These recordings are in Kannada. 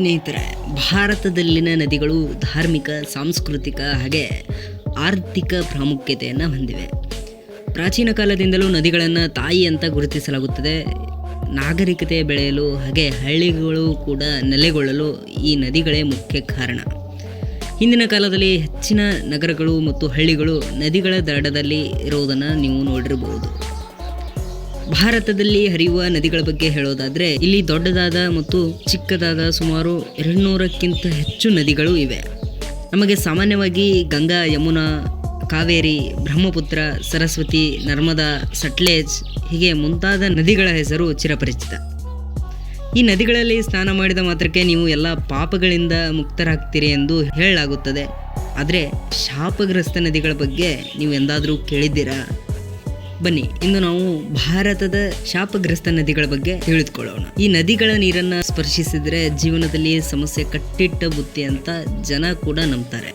ಸ್ನೇಹಿತರೆ, ಭಾರತದಲ್ಲಿನ ನದಿಗಳು ಧಾರ್ಮಿಕ, ಸಾಂಸ್ಕೃತಿಕ ಹಾಗೆ ಆರ್ಥಿಕ ಪ್ರಾಮುಖ್ಯತೆಯನ್ನು ಹೊಂದಿವೆ. ಪ್ರಾಚೀನ ಕಾಲದಿಂದಲೂ ನದಿಗಳನ್ನು ತಾಯಿ ಅಂತ ಗುರುತಿಸಲಾಗುತ್ತದೆ. ನಾಗರಿಕತೆ ಬೆಳೆಯಲು ಹಾಗೆ ಹಳ್ಳಿಗಳು ಕೂಡ ನೆಲೆಗೊಳ್ಳಲು ಈ ನದಿಗಳೇ ಮುಖ್ಯ ಕಾರಣ. ಹಿಂದಿನ ಕಾಲದಲ್ಲಿ ಹೆಚ್ಚಿನ ನಗರಗಳು ಮತ್ತು ಹಳ್ಳಿಗಳು ನದಿಗಳ ದಡದಲ್ಲಿ ಇರುವುದನ್ನು ನೀವು ನೋಡಿರಬಹುದು ಭಾರತದಲ್ಲಿ ಹರಿಯುವ ನದಿಗಳ ಬಗ್ಗೆ ಹೇಳೋದಾದ್ರೆ ಇಲ್ಲಿ ದೊಡ್ಡದಾದ ಮತ್ತು ಚಿಕ್ಕದಾದ ಸುಮಾರು ಎರಡ್ನೂರಕ್ಕಿಂತ ಹೆಚ್ಚು ನದಿಗಳು ಇವೆ. ನಮಗೆ ಸಾಮಾನ್ಯವಾಗಿ ಗಂಗಾ, ಯಮುನಾ, ಕಾವೇರಿ, ಬ್ರಹ್ಮಪುತ್ರ, ಸರಸ್ವತಿ, ನರ್ಮದಾ, ಸಟ್ಲೇಜ್ ಹೀಗೆ ಮುಂತಾದ ನದಿಗಳ ಹೆಸರು ಚಿರಪರಿಚಿತ. ಈ ನದಿಗಳಲ್ಲಿ ಸ್ನಾನ ಮಾಡಿದ ಮಾತ್ರಕ್ಕೆ ನೀವು ಎಲ್ಲ ಪಾಪಗಳಿಂದ ಮುಕ್ತರಾಗ್ತೀರಿ ಎಂದು ಹೇಳಲಾಗುತ್ತದೆ. ಆದರೆ ಶಾಪಗ್ರಸ್ತ ನದಿಗಳ ಬಗ್ಗೆ ನೀವು ಎಂದಾದರೂ ಕೇಳಿದ್ದೀರಾ? ಬನ್ನಿ, ಇಂದು ನಾವು ಭಾರತದ ಶಾಪಗ್ರಸ್ತ ನದಿಗಳ ಬಗ್ಗೆ ತಿಳಿದುಕೊಳ್ಳೋಣ. ಈ ನದಿಗಳ ನೀರನ್ನ ಸ್ಪರ್ಶಿಸಿದ್ರೆ ಜೀವನದಲ್ಲಿ ಸಮಸ್ಯೆ ಕಟ್ಟಿಟ್ಟ ಬುತ್ತಿ ಅಂತ ಜನ ಕೂಡ ನಂಬ್ತಾರೆ.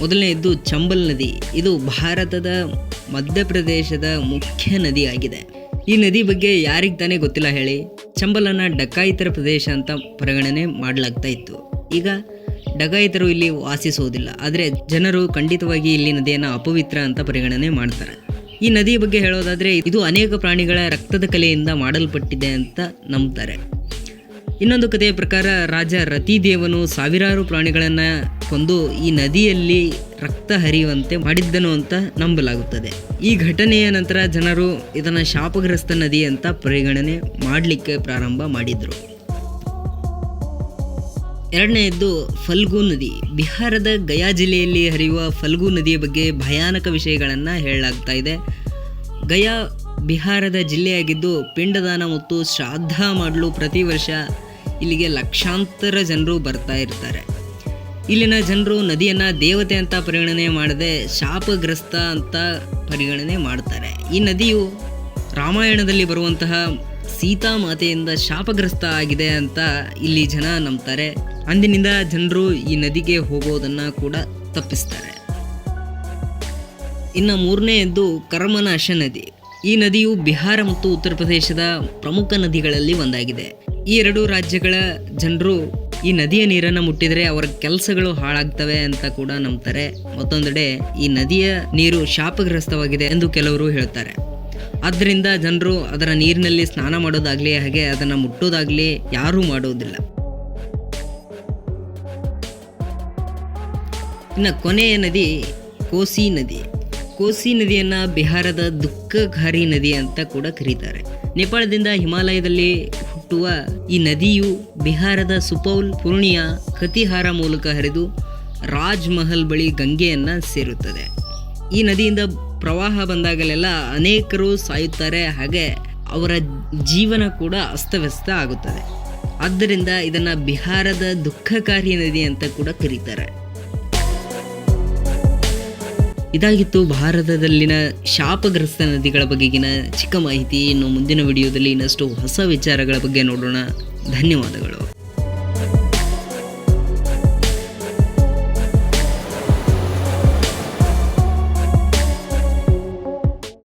ಮೊದಲನೆಯದ್ದು ಚಂಬಲ್ ನದಿ. ಇದು ಭಾರತದ ಮಧ್ಯಪ್ರದೇಶದ ಮುಖ್ಯ ನದಿಯಾಗಿದೆ ಈ ನದಿ ಬಗ್ಗೆ ಯಾರಿಗೆ ತಾನೇ ಗೊತ್ತಿಲ್ಲ ಹೇಳಿ, ಚಂಬಲನ್ನ ಡಕಾಯಿತರ ಪ್ರದೇಶ ಅಂತ ಪರಿಗಣನೆ ಮಾಡಲಾಗ್ತಾ ಇತ್ತು. ಈಗ ಡಕಾಯಿತರು ಇಲ್ಲಿ ವಾಸಿಸುವುದಿಲ್ಲ. ಆದರೆ ಜನರು ಖಂಡಿತವಾಗಿ ಇಲ್ಲಿ ನದಿಯನ್ನು ಅಪವಿತ್ರ ಅಂತ ಪರಿಗಣನೆ ಮಾಡ್ತಾರೆ. ಈ ನದಿಯ ಬಗ್ಗೆ ಹೇಳೋದಾದರೆ ಇದು ಅನೇಕ ಪ್ರಾಣಿಗಳ ರಕ್ತದ ಕಲೆಯಿಂದ ಮಾಡಲ್ಪಟ್ಟಿದೆ ಅಂತ ನಂಬ್ತಾರೆ. ಇನ್ನೊಂದು ಕಥೆಯ ಪ್ರಕಾರ ರಾಜ ರತಿದೇವನು ಸಾವಿರಾರು ಪ್ರಾಣಿಗಳನ್ನು ಕೊಂದು ಈ ನದಿಯಲ್ಲಿ ರಕ್ತ ಹರಿಯುವಂತೆ ಮಾಡಿದ್ದನು ಅಂತ ನಂಬಲಾಗುತ್ತದೆ. ಈ ಘಟನೆಯ ನಂತರ ಜನರು ಇದನ್ನು ಶಾಪಗ್ರಸ್ತ ನದಿ ಅಂತ ಪರಿಗಣನೆ ಮಾಡಲಿಕ್ಕೆ ಪ್ರಾರಂಭ ಮಾಡಿದರು. ಎರಡನೆಯದ್ದು ಫಲ್ಗು ನದಿ. ಬಿಹಾರದ ಗಯಾ ಜಿಲ್ಲೆಯಲ್ಲಿ ಹರಿಯುವ ಫಲ್ಗು ನದಿಯ ಬಗ್ಗೆ ಭಯಾನಕ ವಿಷಯಗಳನ್ನು ಹೇಳಲಾಗ್ತಾ ಇದೆ. ಗಯಾ ಬಿಹಾರದ ಜಿಲ್ಲೆಯಾಗಿದ್ದು ಪಿಂಡದಾನ ಮತ್ತು ಶ್ರಾದ್ದ ಮಾಡಲು ಪ್ರತಿ ವರ್ಷ ಇಲ್ಲಿಗೆ ಲಕ್ಷಾಂತರ ಜನರು ಬರ್ತಾ ಇರ್ತಾರೆ. ಇಲ್ಲಿನ ಜನರು ನದಿಯನ್ನು ದೇವತೆ ಅಂತ ಪರಿಗಣನೆ ಮಾಡದೆ ಶಾಪಗ್ರಸ್ತ ಅಂತ ಪರಿಗಣನೆ ಮಾಡ್ತಾರೆ. ಈ ನದಿಯು ರಾಮಾಯಣದಲ್ಲಿ ಬರುವಂತಹ ಸೀತಾ ಮಾತೆಯಿಂದ ಶಾಪಗ್ರಸ್ತ ಆಗಿದೆ ಅಂತ ಇಲ್ಲಿ ಜನ ನಂಬ್ತಾರೆ. ಅಂದಿನಿಂದ ಜನರು ಈ ನದಿಗೆ ಹೋಗೋದನ್ನು ಕೂಡ ತಪ್ಪಿಸ್ತಾರೆ. ಇನ್ನು ಮೂರನೆಯದ್ದು ಕರ್ಮನಾಶ ನದಿ. ಈ ನದಿಯು ಬಿಹಾರ ಮತ್ತು ಉತ್ತರ ಪ್ರದೇಶದ ಪ್ರಮುಖ ನದಿಗಳಲ್ಲಿ ಒಂದಾಗಿದೆ. ಈ ಎರಡು ರಾಜ್ಯಗಳ ಜನರು ಈ ನದಿಯ ನೀರನ್ನು ಮುಟ್ಟಿದರೆ ಅವರ ಕೆಲಸಗಳು ಹಾಳಾಗ್ತವೆ ಅಂತ ಕೂಡ ನಂಬ್ತಾರೆ. ಮತ್ತೊಂದೆಡೆ ಈ ನದಿಯ ನೀರು ಶಾಪಗ್ರಸ್ತವಾಗಿದೆ ಎಂದು ಕೆಲವರು ಹೇಳ್ತಾರೆ. ಆದ್ದರಿಂದ ಜನರು ಅದರ ನೀರಿನಲ್ಲಿ ಸ್ನಾನ ಮಾಡೋದಾಗ್ಲಿ ಹಾಗೆ ಅದನ್ನು ಮುಟ್ಟೋದಾಗ್ಲಿ ಯಾರೂ ಮಾಡೋದಿಲ್ಲ. ಇನ್ನು ಕೊನೆಯ ನದಿ ಕೋಸಿ ನದಿ. ಕೋಸಿ ನದಿಯನ್ನು ಬಿಹಾರದ ದುಃಖಕಾರಿ ನದಿ ಅಂತ ಕೂಡ ಕರೀತಾರೆ. ನೇಪಾಳದಿಂದ ಹಿಮಾಲಯದಲ್ಲಿ ಹುಟ್ಟುವ ಈ ನದಿಯು ಬಿಹಾರದ ಸುಪೌಲ್, ಪೂರ್ಣಿಯಾ, ಕತಿಹಾರ ಮೂಲಕ ಹರಿದು ರಾಜ್ ಮಹಲ್ ಬಳಿ ಗಂಗೆಯನ್ನು ಸೇರುತ್ತದೆ. ಈ ನದಿಯಿಂದ ಪ್ರವಾಹ ಬಂದಾಗಲೆಲ್ಲ ಅನೇಕರು ಸಾಯುತ್ತಾರೆ, ಹಾಗೆ ಅವರ ಜೀವನ ಕೂಡ ಅಸ್ತವ್ಯಸ್ತ ಆಗುತ್ತದೆ. ಆದ್ದರಿಂದ ಇದನ್ನು ಬಿಹಾರದ ದುಃಖಕಾರಿ ನದಿ ಅಂತ ಕೂಡ ಕರೀತಾರೆ. ಇದಾಗಿತ್ತು ಭಾರತದಲ್ಲಿನ ಶಾಪಗ್ರಸ್ತ ನದಿಗಳ ಬಗೆಗಿನ ಚಿಕ್ಕ ಮಾಹಿತಿ. ಇನ್ನು ಮುಂದಿನ ವಿಡಿಯೋದಲ್ಲಿ ಇನ್ನಷ್ಟು ಹೊಸ ವಿಚಾರಗಳ ಬಗ್ಗೆ ನೋಡೋಣ. ಧನ್ಯವಾದಗಳು.